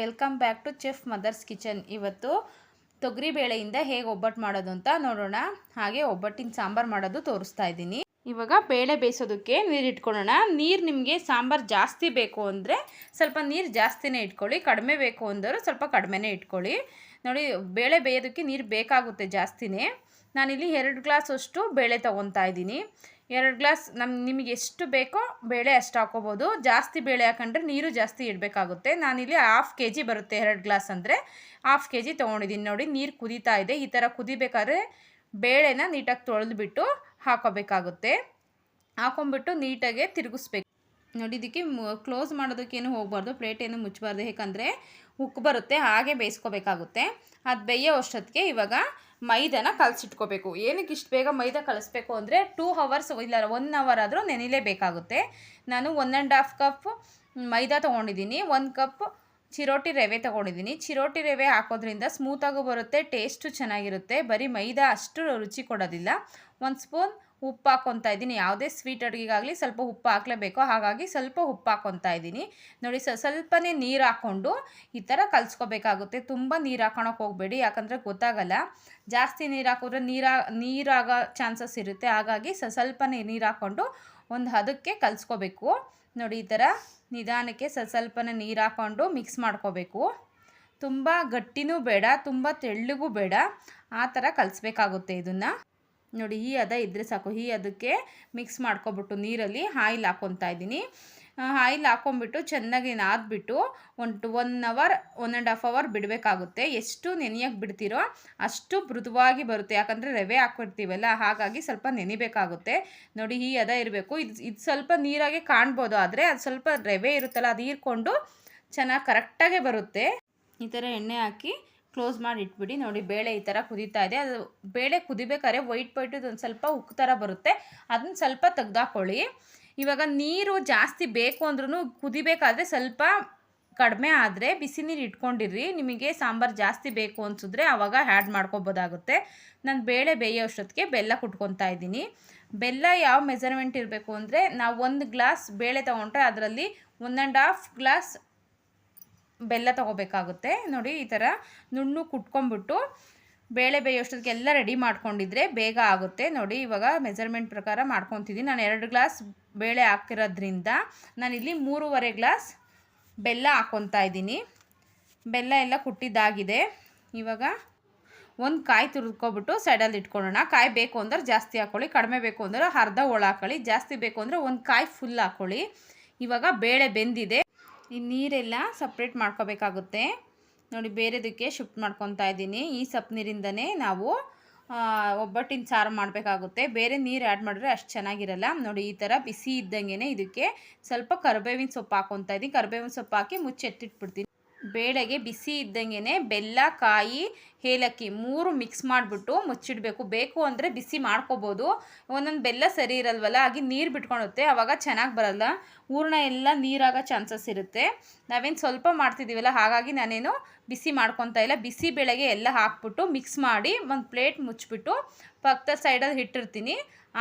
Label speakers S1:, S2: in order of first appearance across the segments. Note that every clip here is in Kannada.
S1: Welcome back to chef mother's kitchen. ಇವತ್ತು ತೊಗರಿ ಬೇಳೆಯಿಂದ ಹೇಗೆ ಒಬ್ಬಟ್ಟು ಮಾಡೋದು ಅಂತ ನೋಡೋಣ. ಹಾಗೆ ಒಬ್ಬಟ್ಟಿನ ಸಾಂಬಾರು ಮಾಡೋದು ತೋರಿಸ್ತಾ ಇದ್ದೀನಿ. ಇವಾಗ ಬೇಳೆ ಬೇಯಿಸೋದಕ್ಕೆ ನೀರು ಇಟ್ಕೊಳ್ಳೋಣ. ನೀರು ನಿಮಗೆ ಸಾಂಬಾರು ಜಾಸ್ತಿ ಬೇಕು ಅಂದರೆ ಸ್ವಲ್ಪ ನೀರು ಜಾಸ್ತಿನೇ ಇಟ್ಕೊಳ್ಳಿ. ಕಡಿಮೆ ಬೇಕು ಅಂದರೂ ಸ್ವಲ್ಪ ಕಡಿಮೆನೇ ಇಟ್ಕೊಳ್ಳಿ. ನೋಡಿ, ಬೇಳೆ ಬೇಯೋದಕ್ಕೆ ನೀರು ಬೇಕಾಗುತ್ತೆ ಜಾಸ್ತಿನೇ. ನಾನಿಲ್ಲಿ ಎರಡು ಗ್ಲಾಸ್ ಅಷ್ಟು ಬೇಳೆ ತೊಗೊತಾ ಇದ್ದೀನಿ. ಎರಡು ಗ್ಲಾಸ್ ನಮ್ಮ ನಿಮಗೆ ಎಷ್ಟು ಬೇಕೋ ಬೇಳೆ ಅಷ್ಟು ಹಾಕೋಬೋದು. ಜಾಸ್ತಿ ಬೇಳೆ ಹಾಕೊಂಡ್ರೆ ನೀರು ಜಾಸ್ತಿ ಇಡಬೇಕಾಗುತ್ತೆ. ನಾನಿಲ್ಲಿ ಹಾಫ್ ಕೆ ಜಿ ಬರುತ್ತೆ ಎರಡು ಗ್ಲಾಸ್ ಅಂದರೆ. ಹಾಫ್ ಕೆ ಜಿ ತೊಗೊಂಡಿದ್ದೀನಿ ನೋಡಿ, ನೀರು ಕುದೀತಾ ಇದೆ. ಈ ಥರ ಕುದಿಬೇಕಾದ್ರೆ ಬೇಳೆನ ನೀಟಾಗಿ ತೊಳೆದುಬಿಟ್ಟು ಹಾಕೋಬೇಕಾಗುತ್ತೆ. ಹಾಕೊಂಬಿಟ್ಟು ನೀಟಾಗೆ ತಿರುಗಿಸ್ಬೇಕು. ನೋಡಿ, ಇದಕ್ಕೆ ಕ್ಲೋಸ್ ಮಾಡೋದಕ್ಕೇನು ಹೋಗಬಾರ್ದು. ಪ್ಲೇಟ್ ಏನು ಮುಚ್ಚಬಾರ್ದು. ಯಾಕಂದರೆ ಉಕ್ಕು ಬರುತ್ತೆ, ಹಾಗೆ ಬೇಯಿಸ್ಕೋಬೇಕಾಗುತ್ತೆ. ಅದು ಬೇಯೋ ಅಷ್ಟೊತ್ತಿಗೆ ಇವಾಗ ಮೈದಾನ ಕಲಸಿಟ್ಕೋಬೇಕು. ಏನಕ್ಕೆ ಇಷ್ಟು ಬೇಗ ಮೈದಾ ಕಲಿಸ್ಬೇಕು ಅಂದರೆ ಟೂ ಹವರ್ಸ್ ಇಲ್ಲ ಒನ್ ಅವರ್ ಆದರೂ ನೆನಿಲೇಬೇಕಾಗುತ್ತೆ ನಾನು one and half cup maida ತೊಗೊಂಡಿದ್ದೀನಿ ಒಂದು ಕಪ್ ಚಿರೋಟಿ ರವೆ ತೊಗೊಂಡಿದ್ದೀನಿ. ಚಿರೋಟಿ ರವೆ ಹಾಕೋದ್ರಿಂದ ಸ್ಮೂತಾಗೂ ಬರುತ್ತೆ ಟೇಸ್ಟು ಚೆನ್ನಾಗಿರುತ್ತೆ. ಬರೀ ಮೈದಾ ಅಷ್ಟು ರುಚಿ ಕೊಡೋದಿಲ್ಲ. ಒಂದು ಸ್ಪೂನ್ ಉಪ್ಪು ಹಾಕ್ಕೊತಾ ಇದ್ದೀನಿ. ಯಾವುದೇ ಸ್ವೀಟ್ ಅಡುಗೆಗಾಗಲಿ ಸ್ವಲ್ಪ ಉಪ್ಪು ಹಾಕಲೇಬೇಕು. ಹಾಗಾಗಿ ಸ್ವಲ್ಪ ಉಪ್ಪು ಹಾಕ್ಕೊತಾ ಇದ್ದೀನಿ. ನೋಡಿ, ಸ, ಸ್ವಲ್ಪನೇ ನೀರು ಹಾಕ್ಕೊಂಡು ಈ ಥರ ಕಲಿಸ್ಕೋಬೇಕಾಗುತ್ತೆ. ತುಂಬ ನೀರು ಹಾಕೊಳಕ್ಕೆ ಹೋಗಬೇಡಿ. ಯಾಕಂದರೆ ಗೊತ್ತಾಗಲ್ಲ. ಜಾಸ್ತಿ ನೀರು ಹಾಕಿದ್ರೆ ನೀರಾ ನೀರಾಗೋ ಚಾನ್ಸಸ್ ಇರುತ್ತೆ. ಹಾಗಾಗಿ ಸ, ಸ್ವಲ್ಪನೇ ನೀರು ಹಾಕ್ಕೊಂಡು ಒಂದು ಹದಕ್ಕೆ ಕಲಿಸ್ಕೋಬೇಕು. ನೋಡಿ, ಈ ಥರ ನಿಧಾನಕ್ಕೆ ಸ, ಸ್ವಲ್ಪನೇ ನೀರು ಹಾಕ್ಕೊಂಡು ಮಿಕ್ಸ್ ಮಾಡ್ಕೋಬೇಕು. ತುಂಬ ಗಟ್ಟಿನೂ ಬೇಡ, ತುಂಬ ತೆಳ್ಳಗೂ ಬೇಡ. ಆ ಥರ ಕಲಿಸ್ಬೇಕಾಗುತ್ತೆ ಇದನ್ನು. ನೋಡಿ, ಈ ಅದ ಇದ್ದರೆ ಸಾಕು. ಈ ಅದಕ್ಕೆ ಮಿಕ್ಸ್ ಮಾಡ್ಕೊಬಿಟ್ಟು ನೀರಲ್ಲಿ ಆಯಿಲ್ ಹಾಕ್ಕೊತಾ ಇದ್ದೀನಿ. ಆಯಿಲ್ ಹಾಕೊಂಡ್ಬಿಟ್ಟು ಚೆನ್ನಾಗಿ ನಾದ್ಬಿಟ್ಟು ಒಂದು one hour, one and half hour ಬಿಡಬೇಕಾಗುತ್ತೆ. ಎಷ್ಟು ನೆನೆಯಕ್ಕೆ ಬಿಡ್ತೀರೋ ಅಷ್ಟು ಮೃದುವಾಗಿ ಬರುತ್ತೆ. ಯಾಕಂದರೆ ರವೆ ಹಾಕ್ಬಿಡ್ತೀವಲ್ಲ, ಹಾಗಾಗಿ ಸ್ವಲ್ಪ ನೆನಿಬೇಕಾಗುತ್ತೆ. ನೋಡಿ, ಈ ಅದ ಇರಬೇಕು. ಇದು ಇದು ಸ್ವಲ್ಪ ನೀರಾಗೆ ಕಾಣ್ಬೋದು, ಆದರೆ ಅದು ಸ್ವಲ್ಪ ರವೆ ಇರುತ್ತಲ್ಲ, ಅದು ಹೀರ್ಕೊಂಡು ಚೆನ್ನಾಗಿ ಕರೆಕ್ಟಾಗೆ ಬರುತ್ತೆ. ಈ ಥರ ಎಣ್ಣೆ ಹಾಕಿ ಕ್ಲೋಸ್ ಮಾಡಿ ಇಟ್ಬಿಡಿ ನೋಡಿ, ಬೇಳೆ ಈ ಥರ ಕುದೀತಾ ಇದೆ. ಅದು ಬೇಳೆ ಕುದಿಬೇಕಾದ್ರೆ ವೈಟ್ ವೈಟ್ ಒಂದು ಸ್ವಲ್ಪ ಉಕ್ಕು ಥರ ಬರುತ್ತೆ. ಅದನ್ನ ಸ್ವಲ್ಪ ತೆಗ್ದಾಕೊಳ್ಳಿ. ಇವಾಗ ನೀರು ಜಾಸ್ತಿ ಬೇಕು ಅಂದ್ರೂ ಕುದಿಬೇಕಾದ್ರೆ ಸ್ವಲ್ಪ ಕಡಿಮೆ ಆದರೆ ಬಿಸಿ ನೀರು ಇಟ್ಕೊಂಡಿರ್ರಿ. ನಿಮಗೆ ಸಾಂಬಾರು ಜಾಸ್ತಿ ಬೇಕು ಅನಿಸಿದ್ರೆ ಆವಾಗ ಆ್ಯಡ್ ಮಾಡ್ಕೊಬೋದಾಗುತ್ತೆ. ನಾನು ಬೇಳೆ ಬೇಯೋ ಅಷ್ಟೊತ್ತಿಗೆ ಬೆಲ್ಲ ಕುಟ್ಕೊತಾ ಇದ್ದೀನಿ. ಬೆಲ್ಲ ಯಾವ ಮೆಜರ್ಮೆಂಟ್ ಇರಬೇಕು ಅಂದರೆ ನಾವು ಒಂದು ಗ್ಲಾಸ್ ಬೇಳೆ ತೊಗೊಂಡ್ರೆ ಅದರಲ್ಲಿ ಒನ್ ಆ್ಯಂಡ್ ಹಾಫ್ ಗ್ಲಾಸ್ ಬೆಲ್ಲ ತಗೋಬೇಕಾಗುತ್ತೆ. ನೋಡಿ, ಈ ಥರ ನುಣ್ಣು ಕುಟ್ಕೊಂಬಿಟ್ಟು ಬೇಳೆ ಬೇಯೋಷ್ಟೊತ್ತಿಗೆ ಎಲ್ಲ ರೆಡಿ ಮಾಡ್ಕೊಂಡಿದ್ರೆ ಬೇಗ ಆಗುತ್ತೆ. ನೋಡಿ, ಇವಾಗ ಮೆಜರ್ಮೆಂಟ್ ಪ್ರಕಾರ ಮಾಡ್ಕೊತಿದ್ದೀನಿ ನಾನು ಎರಡು ಗ್ಲಾಸ್ ಬೇಳೆ ಹಾಕಿರೋದ್ರಿಂದ ನಾನಿಲ್ಲಿ ಮೂರುವರೆ ಗ್ಲಾಸ್ ಬೆಲ್ಲ ಹಾಕ್ಕೊತಾ ಇದ್ದೀನಿ. ಬೆಲ್ಲ ಎಲ್ಲ ಕುಟ್ಟಿದ್ದಾಗಿದೆ. ಇವಾಗ ಒಂದು ಕಾಯಿ ತುರಿದ್ಕೊಬಿಟ್ಟು ಸೈಡಲ್ಲಿ ಇಟ್ಕೊಳ್ಳೋಣ. ಕಾಯಿ ಬೇಕು ಅಂದ್ರೆ ಜಾಸ್ತಿ ಹಾಕ್ಕೊಳ್ಳಿ ಕಡಿಮೆ ಬೇಕು ಅಂದರೆ ಅರ್ಧ ಒಳ ಹಾಕೊಳ್ಳಿ, ಜಾಸ್ತಿ ಬೇಕು ಅಂದರೆ ಒಂದು ಕಾಯಿ ಫುಲ್ ಹಾಕ್ಕೊಳ್ಳಿ ಇವಾಗ ಬೇಳೆ ಬೆಂದಿದೆ. ಈ ನೀರೆಲ್ಲ ಸಪ್ರೇಟ್ ಮಾಡ್ಕೋಬೇಕಾಗುತ್ತೆ. ನೋಡಿ, ಬೇರೆದಕ್ಕೆ ಶಿಫ್ಟ್ ಮಾಡ್ಕೊತಾ ಇದ್ದೀನಿ. ಈ ಸಪ್ ನೀರಿಂದನೇ ನಾವು ಒಬ್ಬಟ್ಟಿನ ಸಾರು ಮಾಡಬೇಕಾಗುತ್ತೆ. ಬೇರೆ ನೀರು ಆ್ಯಡ್ ಮಾಡಿದ್ರೆ ಅಷ್ಟು ಚೆನ್ನಾಗಿರಲ್ಲ. ನೋಡಿ, ಈ ಥರ ಬಿಸಿ ಇದ್ದಂಗೆ ಇದಕ್ಕೆ ಸ್ವಲ್ಪ ಕರಿಬೇವಿನ ಸೊಪ್ಪು ಹಾಕೊತಾ ಇದ್ದೀನಿ. ಕರಿಬೇವಿನ ಸೊಪ್ಪು ಹಾಕಿ ಮುಚ್ಚೆಟ್ಟಿಟ್ಬಿಡ್ತೀನಿ ಬೇಳೆಗೆ ಬಿಸಿ ಇದ್ದಂಗೆ ಬೆಲ್ಲ, ಕಾಯಿ, ಏಲಕ್ಕಿ ಮೂರು ಮಿಕ್ಸ್ ಮಾಡಿಬಿಟ್ಟು ಮುಚ್ಚಿಡಬೇಕು. ಬೇಕು ಅಂದರೆ ಬಿಸಿ ಮಾಡ್ಕೋಬೋದು. ಒಂದೊಂದು ಬೆಲ್ಲ ಸರಿ ಇರಲ್ವಲ್ಲ? ಹಾಗೆ ನೀರು ಬಿಟ್ಕೊಳುತ್ತೆ. ಆವಾಗ ಚೆನ್ನಾಗಿ ಬರಲ್ಲ. ಹೂರ್ಣ ಎಲ್ಲ ನೀರಾಗೋ ಚಾನ್ಸಸ್ ಇರುತ್ತೆ. ನಾವೇನು ಸ್ವಲ್ಪ ಮಾಡ್ತಿದ್ದೀವಲ್ಲ ಹಾಗಾಗಿ ನಾನೇನು ಬಿಸಿ ಮಾಡ್ಕೊತಾ ಇಲ್ಲ. ಬಿಸಿ ಬೆಳೆಗೆ ಎಲ್ಲ ಹಾಕ್ಬಿಟ್ಟು ಮಿಕ್ಸ್ ಮಾಡಿ ಒಂದು ಪ್ಲೇಟ್ ಮುಚ್ಚಿಬಿಟ್ಟು ಪಕ್ಕದ ಸೈಡಲ್ಲಿ ಇಟ್ಟಿರ್ತೀನಿ.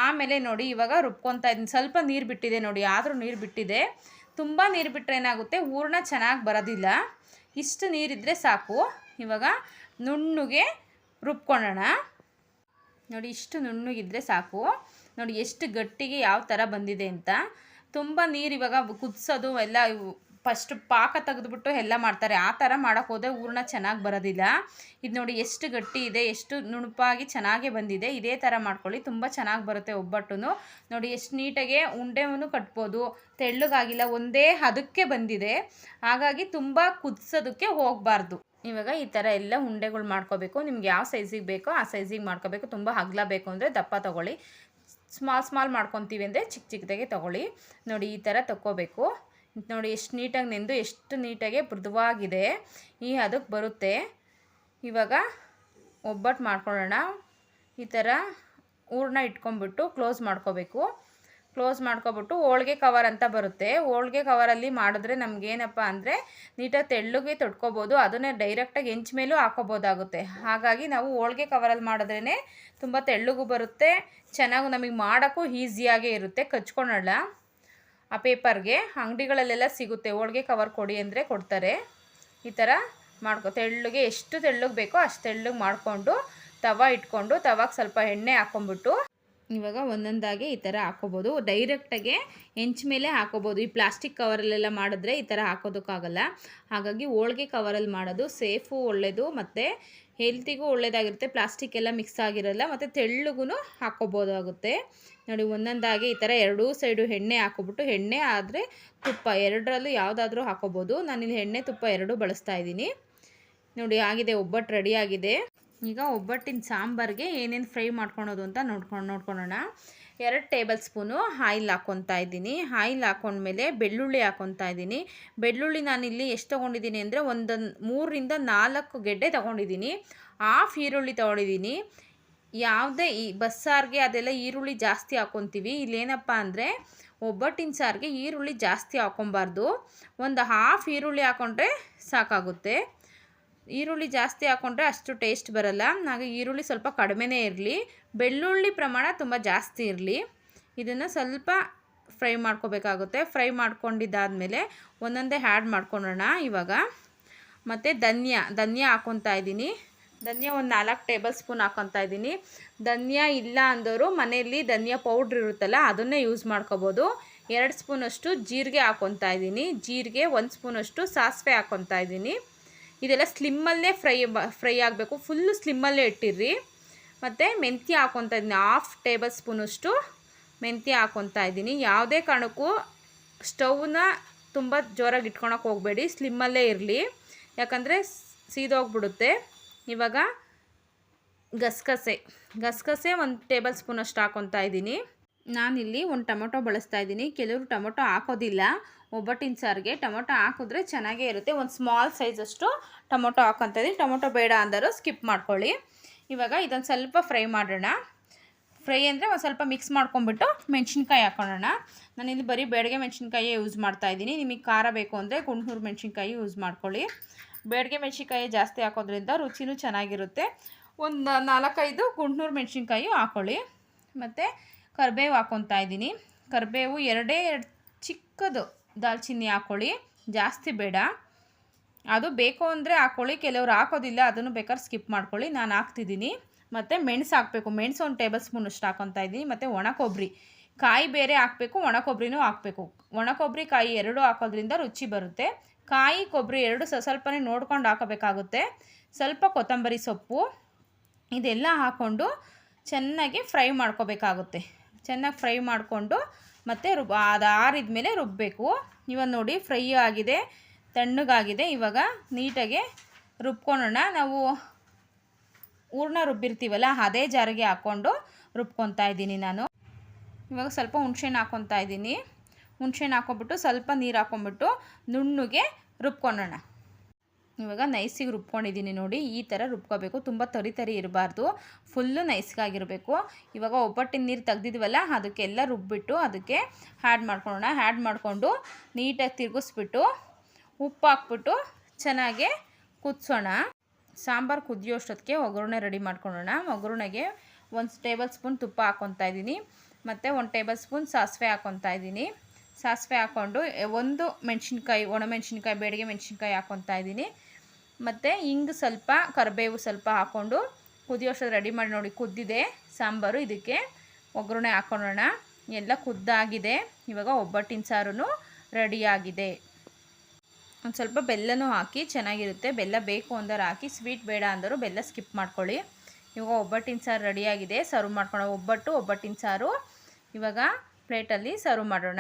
S1: ಆಮೇಲೆ ನೋಡಿ ಇವಾಗ ರುಬ್ಕೊತಾ ಇದ್ದೀನಿ. ಸ್ವಲ್ಪ ನೀರು ಬಿಟ್ಟಿದೆ ನೋಡಿ. ಆದರೂ ನೀರು ಬಿಟ್ಟಿದೆ. ತುಂಬ ನೀರು ಬಿಟ್ಟರೆ ಏನಾಗುತ್ತೆ? ಹೂರ್ಣ ಚೆನ್ನಾಗಿ ಬರೋದಿಲ್ಲ. ಇಷ್ಟು ನೀರಿದ್ದರೆ ಸಾಕು. ಇವಾಗ ನುಣ್ಣಗೆ ರುಬ್ಕೊಳ್ಳೋಣ ನೋಡಿ, ಇಷ್ಟು ನುಣ್ಣಗಿದ್ರೆ ಸಾಕು. ನೋಡಿ, ಎಷ್ಟು ಗಟ್ಟಿಗೆ ಯಾವ ಥರ ಬಂದಿದೆ ಅಂತ. ತುಂಬ ನೀರು ಇವಾಗ ಕುದಿಸೋದು ಎಲ್ಲ ಫಸ್ಟ್ ಪಾಕ ತೆಗೆದುಬಿಟ್ಟು ಎಲ್ಲ ಮಾಡ್ತಾರೆ. ಆ ಥರ ಮಾಡೋಕ್ಕೆ ಹೋದರೆ ಹೂರ್ಣ ಚೆನ್ನಾಗಿ ಬರೋದಿಲ್ಲ. ಇದು ನೋಡಿ ಎಷ್ಟು ಗಟ್ಟಿ ಇದೆ, ಎಷ್ಟು ನುಣುಪಾಗಿ ಚೆನ್ನಾಗೇ ಬಂದಿದೆ. ಇದೇ ಥರ ಮಾಡ್ಕೊಳ್ಳಿ, ತುಂಬ ಚೆನ್ನಾಗಿ ಬರುತ್ತೆ ಒಬ್ಬಟ್ಟು ನೋಡಿ ಎಷ್ಟು ನೀಟಾಗೆ ಉಂಡೆವನ್ನು ಕಟ್ಬೋದು. ತೆಳ್ಳಗಾಗಿಲ್ಲ, ಒಂದೇ ಹದಕ್ಕೆ ಬಂದಿದೆ. ಹಾಗಾಗಿ ತುಂಬ ಕುದಿಸೋದಕ್ಕೆ ಹೋಗಬಾರ್ದು. ಇವಾಗ ಈ ಥರ ಎಲ್ಲ ಉಂಡೆಗಳು ಮಾಡ್ಕೋಬೇಕು. ನಿಮ್ಗೆ ಯಾವ ಸೈಜಿಗೆ ಬೇಕೋ ಆ ಸೈಜಿಗೆ ಮಾಡ್ಕೋಬೇಕು. ತುಂಬ ಹಗ್ಲ ಬೇಕು ಅಂದರೆ ದಪ್ಪ ತೊಗೊಳ್ಳಿ. ಸ್ಮಾಲ್ ಸ್ಮಾಲ್ ಮಾಡ್ಕೊತೀವಿ ಅಂದರೆ ಚಿಕ್ಕ ಚಿಕ್ಕದಾಗೆ ತೊಗೊಳ್ಳಿ. ನೋಡಿ ಈ ಥರ ತಗೋಬೇಕು ನೋಡಿ, ಎಷ್ಟು ನೀಟಾಗಿ ನೆಂದು, ಎಷ್ಟು ನೀಟಾಗಿ ಮೃದುವಾಗಿದೆ. ಈ ಅದಕ್ಕೆ ಬರುತ್ತೆ. ಇವಾಗ ಒಬ್ಬಟ್ಟು ಮಾಡ್ಕೊಳ್ಳೋಣ. ಈ ಥರ ಊರನ್ನ ಇಟ್ಕೊಂಬಿಟ್ಟು ಕ್ಲೋಸ್ ಮಾಡ್ಕೋಬೇಕು. ಕ್ಲೋಸ್ ಮಾಡ್ಕೊಬಿಟ್ಟು ಹೋಳ್ಗೆ ಕವರ್ ಅಂತ ಬರುತ್ತೆ. ಹೋಳ್ಗೆ ಕವರಲ್ಲಿ ಮಾಡಿದ್ರೆ ನಮಗೇನಪ್ಪ ಅಂದರೆ ನೀಟಾಗಿ ತೆಳ್ಳಗೆ ತೊಡ್ಕೋಬೋದು ಅದನ್ನೇ ಡೈರೆಕ್ಟಾಗಿ ಹೆಂಚ್ ಮೇಲೂ ಹಾಕೋಬೋದಾಗುತ್ತೆ. ಹಾಗಾಗಿ ನಾವು ಹೋಳ್ಗೆ ಕವರಲ್ಲಿ ಮಾಡಿದ್ರೇ ತುಂಬ ತೆಳ್ಳಗೂ ಬರುತ್ತೆ. ಚೆನ್ನಾಗಿ ನಮಗೆ ಮಾಡೋಕ್ಕೂ ಈಸಿಯಾಗೇ ಇರುತ್ತೆ. ಕಚ್ಕೊಳಲ್ಲ ಆ ಪೇಪರ್ಗೆ ಅಂಗಡಿಗಳಲ್ಲೆಲ್ಲ ಸಿಗುತ್ತೆ. ಹೋಳ್ಗೆ ಕವರ್ ಕೊಡಿ ಅಂದರೆ ಕೊಡ್ತಾರೆ. ಈ ಥರ ಮಾಡ್ಕೊ, ತೆಳ್ಳಗೆ ಎಷ್ಟು ತೆಳ್ಳಗೆ ಬೇಕೋ ಅಷ್ಟು ತೆಳ್ಳಗೆ ಮಾಡಿಕೊಂಡು ತವ ಇಟ್ಕೊಂಡು, ತವಾಗ ಸ್ವಲ್ಪ ಎಣ್ಣೆ ಹಾಕ್ಕೊಂಬಿಟ್ಟು ಇವಾಗ ಒಂದೊಂದಾಗಿ ಈ ಥರ ಹಾಕೋಬೋದು. ಡೈರೆಕ್ಟಾಗೆ ಹೆಂಚ್ ಮೇಲೆ ಹಾಕೋಬೋದು. ಈ ಪ್ಲಾಸ್ಟಿಕ್ ಕವರಲ್ಲೆಲ್ಲ ಮಾಡಿದ್ರೆ ಈ ಥರ ಹಾಕೋದಕ್ಕಾಗಲ್ಲ. ಹಾಗಾಗಿ ಹೋಳ್ಗೆ ಕವರಲ್ಲಿ ಮಾಡೋದು ಸೇಫು ಒಳ್ಳೆಯದು ಮತ್ತು ಹೆಲ್ತಿಗೂ ಒಳ್ಳೆಯದಾಗಿರುತ್ತೆ ಪ್ಲಾಸ್ಟಿಕ್ ಎಲ್ಲ ಮಿಕ್ಸ್ ಆಗಿರಲ್ಲ ಮತ್ತು ತೆಳ್ಳಗೂ ಹಾಕೋಬೋದಾಗುತ್ತೆ. ನೋಡಿ ಒಂದೊಂದಾಗಿ ಈ ಥರ ಎರಡೂ ಸೈಡು ಎಣ್ಣೆ ಹಾಕೋಬಿಟ್ಟು ಎಣ್ಣೆ ಆದರೆ ತುಪ್ಪ ಎರಡರಲ್ಲೂ ಯಾವುದಾದ್ರೂ ಹಾಕೋಬೋದು. ನಾನಿಲ್ಲಿ ಎಣ್ಣೆ ತುಪ್ಪ ಎರಡೂ ಬಳಸ್ತಾ ಇದ್ದೀನಿ. ನೋಡಿ ಆಗಿದೆ, ಒಬ್ಬಟ್ಟು ರೆಡಿ ಆಗಿದೆ. ಈಗ ಒಬ್ಬಟ್ಟಿನ ಸಾಂಬಾರಿಗೆ ಏನೇನು ಫ್ರೈ ಮಾಡ್ಕೊಳೋದು ಅಂತ ನೋಡ್ಕೊಂಡು ನೋಡ್ಕೊಳೋಣ. ಎರಡು ಟೇಬಲ್ ಸ್ಪೂನು ಆಯಿಲ್ ಹಾಕ್ಕೊತಾ ಇದ್ದೀನಿ. ಆಯಿಲ್ ಹಾಕ್ಕೊಂಡ್ಮೇಲೆ ಬೆಳ್ಳುಳ್ಳಿ ಹಾಕ್ಕೊತಾ ಇದ್ದೀನಿ. ಬೆಳ್ಳುಳ್ಳಿ ನಾನು ಇಲ್ಲಿ ಎಷ್ಟು ತೊಗೊಂಡಿದ್ದೀನಿ ಅಂದರೆ ಒಂದು ಮೂರರಿಂದ ನಾಲ್ಕು ಗೆಡ್ಡೆ ತೊಗೊಂಡಿದ್ದೀನಿ. ಹಾಫ್ ಈರುಳ್ಳಿ ತೊಗೊಂಡಿದ್ದೀನಿ. ಯಾವುದೇ ಈ ಬಸ್ಸಾರಿಗೆ ಅದೆಲ್ಲ ಈರುಳ್ಳಿ ಜಾಸ್ತಿ ಹಾಕ್ಕೊತೀವಿ ಇಲ್ಲೇನಪ್ಪ ಅಂದರೆ ಒಬ್ಬಟ್ಟಿನ ಸಾರಿಗೆ ಈರುಳ್ಳಿ ಜಾಸ್ತಿ ಹಾಕ್ಕೊಬಾರ್ದು ಒಂದು ಹಾಫ್ ಈರುಳ್ಳಿ ಹಾಕ್ಕೊಂಡ್ರೆ ಸಾಕಾಗುತ್ತೆ. ಈರುಳ್ಳಿ ಜಾಸ್ತಿ ಹಾಕೊಂಡ್ರೆ ಅಷ್ಟು ಟೇಸ್ಟ್ ಬರಲ್ಲ. ಹಾಗೆ ಈರುಳ್ಳಿ ಸ್ವಲ್ಪ ಕಡಿಮೆನೇ ಇರಲಿ. ಬೆಳ್ಳುಳ್ಳಿ ಪ್ರಮಾಣ ತುಂಬ ಜಾಸ್ತಿ ಇರಲಿ. ಇದನ್ನು ಸ್ವಲ್ಪ ಫ್ರೈ ಮಾಡ್ಕೋಬೇಕಾಗುತ್ತೆ. ಫ್ರೈ ಮಾಡ್ಕೊಂಡಿದ್ದಾದಮೇಲೆ ಒಂದೊಂದೇ ಹ್ಯಾಡ್ ಮಾಡ್ಕೊಳ್ಳೋಣ ಇವಾಗ. ಮತ್ತು ಧನ್ಯ ಧನ್ಯ ಹಾಕ್ಕೊತಾ ಇದ್ದೀನಿ. ಧನ್ಯ ಒಂದು ನಾಲ್ಕು ಟೇಬಲ್ ಸ್ಪೂನ್ ಹಾಕ್ಕೊತಾ ಇದ್ದೀನಿ. ಧನ್ಯ ಇಲ್ಲ ಅಂದರೂ ಮನೆಯಲ್ಲಿ ಧನ್ಯ ಪೌಡ್ರ್ ಇರುತ್ತಲ್ಲ ಅದನ್ನೇ ಯೂಸ್ ಮಾಡ್ಕೋಬೋದು. ಎರಡು ಸ್ಪೂನಷ್ಟು ಜೀರಿಗೆ ಹಾಕ್ಕೊತಾ ಇದ್ದೀನಿ. ಜೀರಿಗೆ ಒಂದು ಸ್ಪೂನಷ್ಟು ಸಾಸಿವೆ ಹಾಕ್ಕೊತಾ ಇದ್ದೀನಿ. ಇದೆಲ್ಲ ಸ್ಲಿಮ್ಮಲ್ಲೇ ಫ್ರೈ ಫ್ರೈ ಆಗಬೇಕು. ಫುಲ್ಲು ಸ್ಲಿಮ್ಮಲ್ಲೇ ಇಟ್ಟಿರ್ರಿ. ಮತ್ತು ಮೆಂತ್ಯ ಹಾಕ್ಕೊತಾ ಇದ್ದೀನಿ. ಹಾಫ್ ಟೇಬಲ್ ಸ್ಪೂನಷ್ಟು ಮೆಂತ್ಯ ಹಾಕ್ಕೊತಾ ಇದ್ದೀನಿ. ಯಾವುದೇ ಕಾರಣಕ್ಕೂ ಸ್ಟವ್ನ ತುಂಬ ಜೋರಾಗಿ ಇಟ್ಕೊಳಕ್ಕೆ ಹೋಗಬೇಡಿ. ಸ್ಲಿಮ್ಮಲ್ಲೇ ಇರಲಿ. ಯಾಕಂದರೆ ಸೀದೋಗ್ಬಿಡುತ್ತೆ. ಇವಾಗ ಗಸಗಸೆ. ಗಸಗಸೆ ಒಂದು ಟೇಬಲ್ ಸ್ಪೂನಷ್ಟು ಹಾಕ್ಕೊತಾ ಇದ್ದೀನಿ. ನಾನಿಲ್ಲಿ ಒಂದು ಟೊಮೊಟೊ ಬಳಸ್ತಾ ಇದ್ದೀನಿ. ಕೆಲವರು ಟೊಮೊಟೊ ಹಾಕೋದಿಲ್ಲ. ಒಬ್ಬಟ್ಟಿನ ಸಾರಿಗೆ ಟೊಮೊಟೊ ಹಾಕಿದ್ರೆ ಚೆನ್ನಾಗೇ ಇರುತ್ತೆ. ಒಂದು ಸ್ಮಾಲ್ ಸೈಜಷ್ಟು ಟೊಮೊಟೊ ಹಾಕೊತ ಇದ್ದೀನಿ. ಟೊಮೊಟೊ ಬೇಡ ಅಂದರೂ ಸ್ಕಿಪ್ ಮಾಡ್ಕೊಳ್ಳಿ. ಇವಾಗ ಇದೊಂದು ಸ್ವಲ್ಪ ಫ್ರೈ ಮಾಡೋಣ. ಫ್ರೈ ಅಂದರೆ ಒಂದು ಸ್ವಲ್ಪ ಮಿಕ್ಸ್ ಮಾಡ್ಕೊಂಬಿಟ್ಟು ಮೆಣಸಿನ್ಕಾಯಿ ಹಾಕೊಳ್ಳೋಣ ನಾನಿಲ್ಲಿ ಬರೀ ಬೇಡಿಗೆ ಮೆಣಸಿನ್ಕಾಯಿ ಯೂಸ್ ಮಾಡ್ತಾ ಇದ್ದೀನಿ. ನಿಮಗೆ ಖಾರ ಬೇಕು ಅಂದರೆ ಗುಂಡ್ನೂರು ಮೆಣಸಿನ್ಕಾಯಿ ಯೂಸ್ ಮಾಡ್ಕೊಳ್ಳಿ. ಬೇಡಿಗೆ ಮೆಣಸಿನ್ಕಾಯಿ ಜಾಸ್ತಿ ಹಾಕೋದ್ರಿಂದ ರುಚಿನೂ ಚೆನ್ನಾಗಿರುತ್ತೆ. ಒಂದು ನಾಲ್ಕೈದು ಗುಂಡ್ನೂರು ಮೆಣಸಿನ್ಕಾಯಿ ಹಾಕ್ಕೊಳ್ಳಿ ಮತ್ತು ಕರಿಬೇವು ಹಾಕ್ಕೊತಾ ಇದ್ದೀನಿ. ಕರಿಬೇವು ಎರಡೇ ಎರಡು ಚಿಕ್ಕದು ದಾಲ್ಚಿನ್ನಿ ಹಾಕ್ಕೊಳ್ಳಿ ಜಾಸ್ತಿ ಬೇಡ. ಅದು ಬೇಕು ಅಂದರೆ ಹಾಕ್ಕೊಳ್ಳಿ ಕೆಲವರು ಹಾಕೋದಿಲ್ಲ, ಅದನ್ನು ಬೇಕಾದ್ರೆ ಸ್ಕಿಪ್ ಮಾಡ್ಕೊಳ್ಳಿ. ನಾನು ಹಾಕ್ತಿದ್ದೀನಿ. ಮತ್ತು ಮೆಣಸು ಹಾಕಬೇಕು. ಮೆಣಸು ಒಂದು ಟೇಬಲ್ ಸ್ಪೂನ್ ಅಷ್ಟು ಹಾಕೊತಾ ಇದ್ದೀನಿ. ಮತ್ತು ಒಣ ಕೊಬ್ಬರಿ ಕಾಯಿ ಬೇರೆ ಹಾಕಬೇಕು ಒಣ ಕೊಬ್ಬರಿನೂ ಹಾಕಬೇಕು. ಒಣ ಕೊಬ್ಬರಿ ಕಾಯಿ ಎರಡು ಹಾಕೋದ್ರಿಂದ ರುಚಿ ಬರುತ್ತೆ. ಕಾಯಿ, ಕೊಬ್ಬರಿ ಎರಡು ಸ, ಸ್ವಲ್ಪನೇ ನೋಡ್ಕೊಂಡು ಹಾಕಬೇಕಾಗುತ್ತೆ. ಸ್ವಲ್ಪ ಕೊತ್ತಂಬರಿ ಸೊಪ್ಪು, ಇದೆಲ್ಲ ಹಾಕ್ಕೊಂಡು ಚೆನ್ನಾಗಿ ಫ್ರೈ ಮಾಡ್ಕೋಬೇಕಾಗುತ್ತೆ. ಚೆನ್ನಾಗಿ ಫ್ರೈ ಮಾಡಿಕೊಂಡು ಮತ್ತು ರುಬ್ ಅದು ಆರಿದ ಮೇಲೆ ರುಬ್ಬಬೇಕು ಇವಾಗ ನೋಡಿ ಫ್ರೈ ಆಗಿದೆ, ತಣ್ಣಗಾಗಿದೆ. ಇವಾಗ ನೀಟಾಗಿ ರುಬ್ಕೊಳ್ಳೋಣ ನಾವು ಹೂರ್ಣ ರುಬ್ಬಿರ್ತೀವಲ್ಲ, ಅದೇ ಜಾರಿಗೆ ಹಾಕ್ಕೊಂಡು ರುಬ್ಕೊತಾ ಇದ್ದೀನಿ ನಾನು. ಇವಾಗ ಸ್ವಲ್ಪ ಹುಣ್ಸೆಹಣ್ಣು ಹಾಕ್ಕೊತಾ ಇದ್ದೀನಿ. ಹುಣ್ಸೆಹಣ್ಣು ಹಾಕ್ಕೊಂಬಿಟ್ಟು ಸ್ವಲ್ಪ ನೀರು ಹಾಕ್ಕೊಂಬಿಟ್ಟು ನುಣ್ಣಗೆ ರುಬ್ಕೊಳ್ಳೋಣ ಇವಾಗ ನೈಸಿಗೆ ರುಬ್ಕೊಂಡಿದ್ದೀನಿ ನೋಡಿ. ಈ ಥರ ರುಬ್ಕೋಬೇಕು. ತುಂಬ ತರಿ ತರಿ ಇರಬಾರ್ದು. ಫುಲ್ಲು ನೈಸ್ಗಾಗಿರಬೇಕು ಇವಾಗ ಒಬ್ಬಟ್ಟಿನ ನೀರು ತೆಗ್ದಿದ್ವಲ್ಲ, ಅದಕ್ಕೆಲ್ಲ ರುಬ್ಬಿಟ್ಟು ಅದಕ್ಕೆ ಹ್ಯಾಡ್ ಮಾಡ್ಕೊಳ್ಳೋಣ ಹ್ಯಾಡ್ ಮಾಡಿಕೊಂಡು ನೀಟಾಗಿ ತಿರುಗಿಸ್ಬಿಟ್ಟು ಉಪ್ಪು ಹಾಕ್ಬಿಟ್ಟು ಚೆನ್ನಾಗಿ ಕುದಿಸೋಣ. ಸಾಂಬಾರು ಕುದಿಯೋಷ್ಟೊತ್ತಿಗೆ ಒಗ್ಗರಣೆ ರೆಡಿ ಮಾಡ್ಕೊಳ್ಳೋಣ ಒಗ್ಗರಣೆಗೆ ಒಂದು ಟೇಬಲ್ ಸ್ಪೂನ್ ತುಪ್ಪ ಹಾಕ್ಕೊತಾ ಇದ್ದೀನಿ. ಮತ್ತು ಒಂದು ಟೇಬಲ್ ಸ್ಪೂನ್ ಸಾಸಿವೆ ಹಾಕ್ಕೊತಾ ಇದ್ದೀನಿ. ಸಾಸಿವೆ ಹಾಕ್ಕೊಂಡು ಒಂದು ಮೆಣಸಿನ್ಕಾಯಿ, ಒಣಮೆಣ್ಸಿನ್ಕಾಯಿ, ಬೇಡಿಗೆ ಮೆಣಸಿನ್ಕಾಯಿ ಹಾಕ್ಕೊತಾ ಇದ್ದೀನಿ. ಮತ್ತು ಹಿಂಗೆ ಸ್ವಲ್ಪ, ಕರಿಬೇವು ಸ್ವಲ್ಪ ಹಾಕ್ಕೊಂಡು ಕುದಿಯೋಷ್ಟು ರೆಡಿ ಮಾಡಿ ನೋಡಿ, ಕುದ್ದಿದೆ ಸಾಂಬಾರು ಇದಕ್ಕೆ. ಒಗ್ಗರಣೆ ಹಾಕ್ಕೊಳ್ಳೋಣ ಎಲ್ಲ ಕುದ್ದಾಗಿದೆ. ಇವಾಗ ಒಬ್ಬಟ್ಟಿನ ಸಾರು ರೆಡಿಯಾಗಿದೆ ಒಂದು ಸ್ವಲ್ಪ ಬೆಲ್ಲನೂ ಹಾಕಿ, ಚೆನ್ನಾಗಿರುತ್ತೆ. ಬೆಲ್ಲ ಬೇಕು ಅಂದರೆ ಹಾಕಿ, ಸ್ವೀಟ್ ಬೇಡ ಅಂದರೂ ಬೆಲ್ಲ ಸ್ಕಿಪ್ ಮಾಡ್ಕೊಳ್ಳಿ. ಇವಾಗ ಒಬ್ಬಟ್ಟಿನ ಸಾರು ರೆಡಿಯಾಗಿದೆ ಸರ್ವ್ ಮಾಡ್ಕೊಳ್ಳೋ ಒಬ್ಬಟ್ಟು, ಒಬ್ಬಟ್ಟಿನ ಸಾರು. ಇವಾಗ ಪ್ಲೇಟಲ್ಲಿ ಸರ್ವ್ ಮಾಡೋಣ.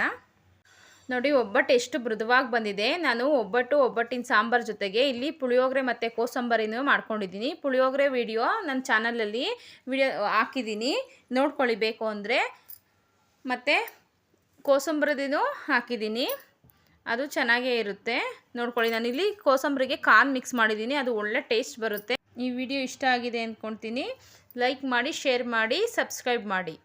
S1: ನೋಡಿ, ಒಬ್ಬಟ್ಟು ಎಷ್ಟು ಮೃದುವಾಗಿ ಬಂದಿದೆ. ನಾನು ಒಬ್ಬಟ್ಟು ಒಬ್ಬಟ್ಟಿನ ಸಾಂಬಾರ್ ಜೊತೆಗೆ ಇಲ್ಲಿ ಪುಳಿಯೋಗರೆ ಮತ್ತು ಕೋಸಂಬರಿನೂ ಮಾಡ್ಕೊಂಡಿದ್ದೀನಿ. ಪುಳಿಯೋಗರೆ ವಿಡಿಯೋ ನನ್ನ ಚಾನಲಲ್ಲಿ ವಿಡಿಯೋ ಹಾಕಿದ್ದೀನಿ. ನೋಡ್ಕೊಳ್ಳಿ ಬೇಕು ಅಂದರೆ. ಮತ್ತು ಕೋಸಂಬರಿದೂ ಹಾಕಿದ್ದೀನಿ. ಅದು ಚೆನ್ನಾಗೇ ಇರುತ್ತೆ. ನೋಡ್ಕೊಳ್ಳಿ ಇಲ್ಲಿ ಕೋಸಂಬರಿಗೆ ಕಾನ್ ಮಿಕ್ಸ್ ಮಾಡಿದ್ದೀನಿ. ಅದು ಒಳ್ಳೆ ಟೇಸ್ಟ್ ಬರುತ್ತೆ. ಈ ವಿಡಿಯೋ ಇಷ್ಟ ಆಗಿದೆ ಅಂದ್ಕೊಳ್ತೀನಿ ಲೈಕ್ ಮಾಡಿ, ಶೇರ್ ಮಾಡಿ, ಸಬ್ಸ್ಕ್ರೈಬ್ ಮಾಡಿ.